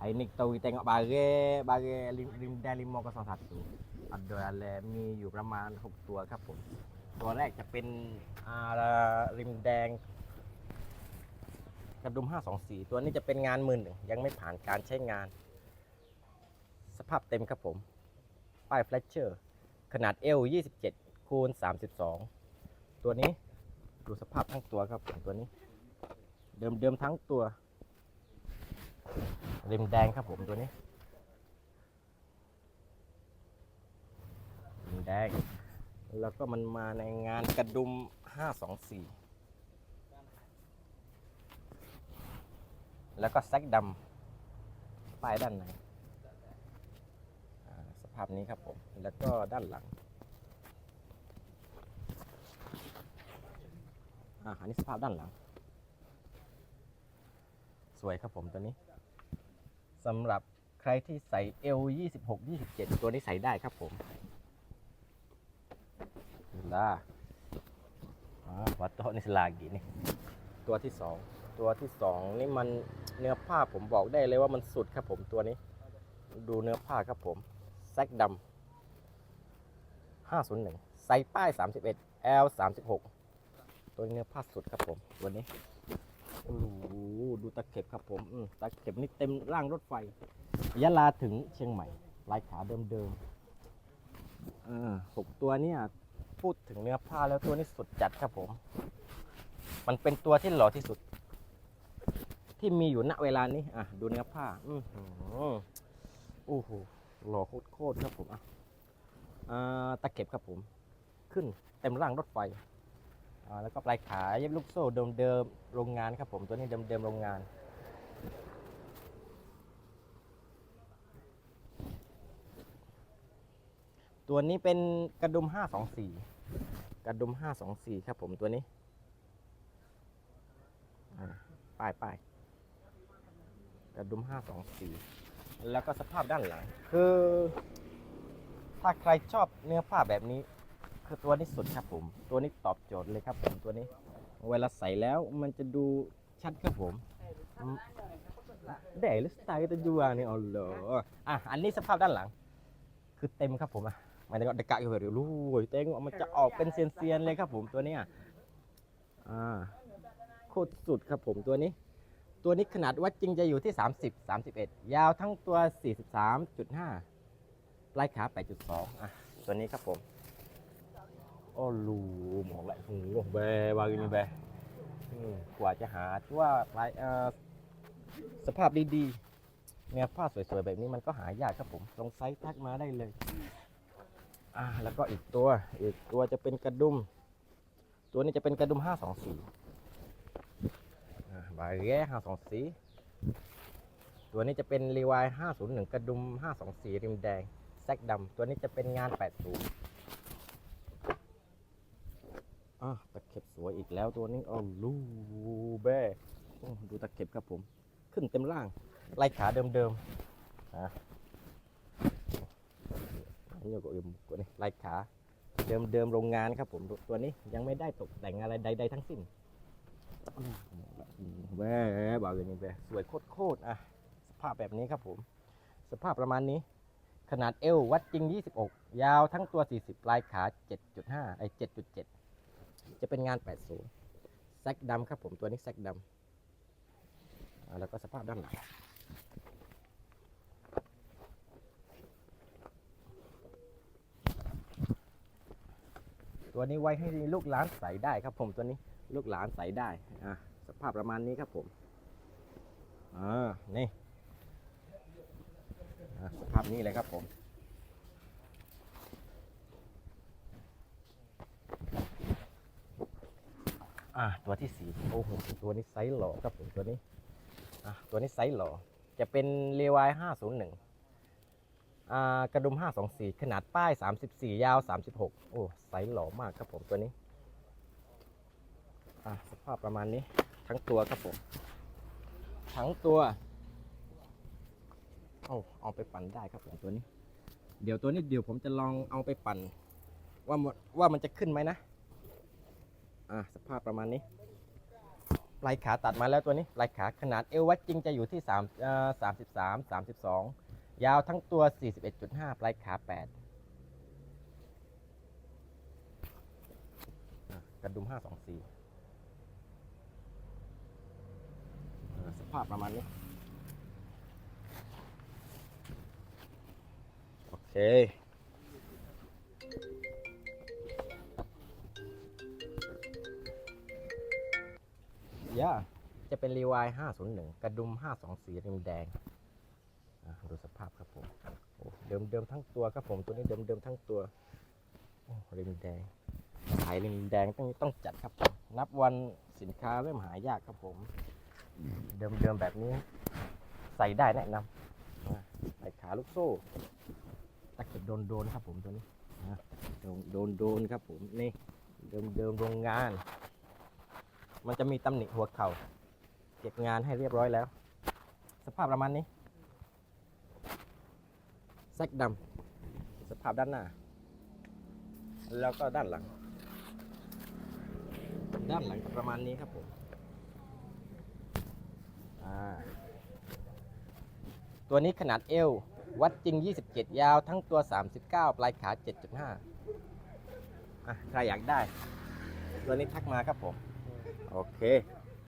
Ini kita tengok bare bare lim, lim dan 501 ada dalam มีอยู่ประมาณ 6 ตัวครับผม ตัวแรกจะเป็นอ่าริมแดงกระดุม 524 ตัวนี้จะเป็นงานมือหนึ่งยังไม่ผ่านการใช้งาน สภาพเต็มครับผม ป้ายแฟลชเชอร์ ขนาด L 27 คูณ 32 ตัวนี้ดูสภาพทั้งตัวครับผมตัวนี้ เดิมเดิมๆทั้งตัว ริมแดงครับผมตัวนี้ริมแดง แล้วก็มันมาในงานกระดุม 524 แล้วก็แซกดำป้ายด้านในสภาพนี้ครับผม แล้วก็ด้านหลังอ่าอันนี้สภาพด้านหลัง สวยครับผมตัวนี้ สำหรับใครที่ใส่ L 26 27 ตัวนี้ใส่ได้ครับผมล่าวัตโตนี่สลากีนี่ ตัวที่สองตัวที่สองนี่มันเนื้อผ้าผมบอกได้เลยว่ามันสุดครับผมตัวนี้ ดูเนื้อผ้าครับผมแซกดำ501ใส่ป้าย 31 L 36 ตัวนี้เนื้อผ้าสุดครับผมตัวนี้ อ้โหดูตะเข็บครับผมอืมตะเข็บนี่เต็มร่างรถไฟยะลาถึงเชียงใหม่ลายขาเดิมๆอ่าหกตัวเนี่ยพูดถึงเนื้อผ้าแล้วตัวนี้สุดจัดครับผม มันเป็นตัวที่หล่อที่สุด ที่มีอยู่ณเวลานี้อะดูเนื้อผ้า อือหือโอ้โหหล่อโคตรๆครับผมอะอ่าตะเข็บครับผม ขึ้นเต็มร่างรถไฟ อ่าแล้วก็ปลายขาเย็บลูกโซ่เดิมๆโรงงานครับผมตัวนี้เดิมๆโรงงาน ตัวนี้เป็นกระดุม 524 กระดุม 524 ครับผมตัวนี้ป้ายป้ายกระดุม 524 แล้วก็สภาพด้านหลัง คือ ถ้าใครชอบเนื้อผ้าแบบนี้ คือตัวนี้สุดครับผม ตัวนี้ตอบโจทย์เลยครับผมตัวนี้ เวลาใส่แล้วมันจะดูชัดครับผมอืมได้หรือสไตล์ตัวยัวนี่เอาเหรออะอันนี้สภาพด้านหลัง คือเต็มครับผมอะมันจะเดกะอยู่เดี๋ยวรู้ยเต็งมันจะออกเป็นเซียนๆเลยครับผมตัวนี้ยอ่าโคตรสุดครับผมตัวนี้ ตัวนี้ขนาดวัดจริงจะอยู่ที่ 30 31 ยาวทั้งตัว 43.5 ปลายขา 8.2 อะ ตัวนี้ครับผม โอ้ลูหมอกไหลหูแบวากินแบอืมกว่าจะหาที่ว่าลายสภาพดีๆเนื้อผ้าสวยๆ แบบนี้มันก็หายากครับผมลองไซส์ทักมาได้เลยอ่าแล้วก็อีกตัว อีกตัวจะเป็นกระดุม ตัวนี้จะเป็นกระดุม524อ่าบาแย่524ตัวนี้จะเป็นรีวาย501กระดุม524ริมแดงแซกดำตัวนี้จะเป็นงาน80 อะตะเข็บสวยอีกแล้วตัวนี้อ้าลูแบ้โอ้ดูตะเข็บครับผม ขึ้นเต็มร่างลายขาเดิมๆอะนนี้ก็อื่นกว่านี้ลายขาเดิมๆโรงงานครับผมตัวนี้ยังไม่ได้ตกแต่งอะไรใดๆทั้งสิ้นแว่บอกเลยนี่แว่สวยโคตรๆอะสภาพแบบนี้ครับผม สภาพประมาณนี้ ขนาดเอววัดจริง 26 ยาวทั้งตัว 40 ปลายขา 7.5 ไอ้7.7 จะเป็นงาน 80แซกดำครับผมตัวนี้แซกดำแล้วก็สภาพด้านหลังตัวนี้ไว้ให้ลูกหลานใส่ได้ครับผมตัวนี้ลูกหลานใส่ได้อะสภาพประมาณนี้ครับผมอ่านี่สภาพนี้เลยครับผม อะตัวที่สี่โอ้โหตัวนี้ไซส์หล่อครับผมตัวนี้อะตัวนี้ไซส์หล่อจะเป็นเรวาย501อ่ากระดุม524ขนาดป้าย34ยาว36โอ้ไซส์หล่อมากครับผมตัวนี้อะสภาพประมาณนี้ทั้งตัวครับผม ทั้งตัวโอ้เอาไปปั่นได้ครับผมตัวนี้ เดี๋ยวตัวนี้เดี๋ยวผมจะลองเอาไปปั่น ว่ามันว่ามันจะขึ้นไหมนะ อะสภาพประมาณนี้ปลายขาตัดมาแล้วตัวนี้ปลายขาขนาดเอววัดจริงจะอยู่ที่3เอ่อ33 32 ยาวทั้งตัว 41.5ปลายขา 8 กระดุม 524เออสภาพประมาณนี้ โอเค ย่าจะเป็นรีวาย501 กระดุม 524ริมแดงดูสภาพครับผมเดิมเดิมๆทั้งตัวครับผมตัวนี้เดิมเดิมๆทั้งตัวริมแดงขายริมแดงต้องต้องจัดครับผมนับวันสินค้าเริ่มหายากครับผม เดิมเดิมๆแบบนี้ใส่ได้แนะนำใส่ขาลูกโซ่ตะเข็บโดนโดนๆครับผมตัวนี้โดนโดนโดนๆครับผมนี่เดิมเดิมๆโรงงาน มันจะมีตำหนิหัวเข่า เก็บงานให้เรียบร้อยแล้ว สภาพประมาณนี้แซกดำสภาพด้านหน้า แล้วก็ด้านหลัง ด้านหลังประมาณนี้ครับผมตัวนี้ขนาดเอว วัดจริง 27 ยาวทั้งตัว 39 ปลายขา 7.5อะใครอยากได้ ตัวนี้ทักมาครับผม โอเค